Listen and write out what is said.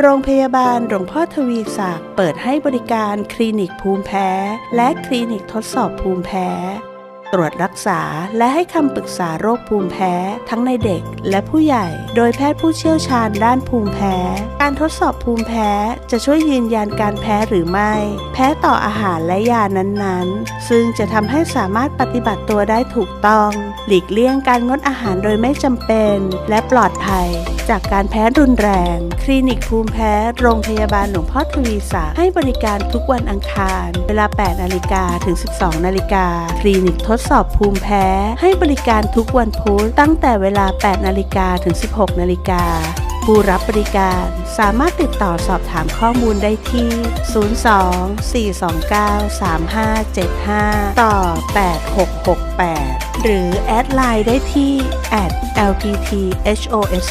โรงพยาบาลหลวงพ่อทวีศักดิ์เปิดให้บริการคลินิกภูมิแพ้ และคลินิกทดสอบภูมิแพ้ ตรวจรักษาและให้คำปรึกษาโรคภูมิแพ้ ทั้งในเด็กและผู้ใหญ่ โดยแพทย์ผู้เชี่ยวชาญด้านภูมิแพ้ การทดสอบภูมิแพ้จะช่วยยืนยันการแพ้หรือไม่ แพ้ต่ออาหารและยานั้นๆ ซึ่งจะทำให้สามารถปฏิบัติตัวได้ถูกต้อง หลีกเลี่ยงการงดอาหารโดยไม่จำเป็น และปลอดภัย จากการแพ้รุนแรง คลินิกภูมิแพ้ โรงพยาบาลหลวงพ่อทวีศักดิ์ให้บริการทุกวันอังคาร เวลา 8 นาฬิกาถึง 12 นาฬิกา คลินิกทดสอบภูมิแพ้ ให้บริการทุกวันพุธตั้งแต่เวลา 8 นาฬิกาถึง 16 นาฬิกา ผู้รับบริการสามารถติดต่อสอบถามข้อมูลได้ที่ 02-429-3575 ต่อ 8668 หรือแอดไลน์ได้ที่ @lpthost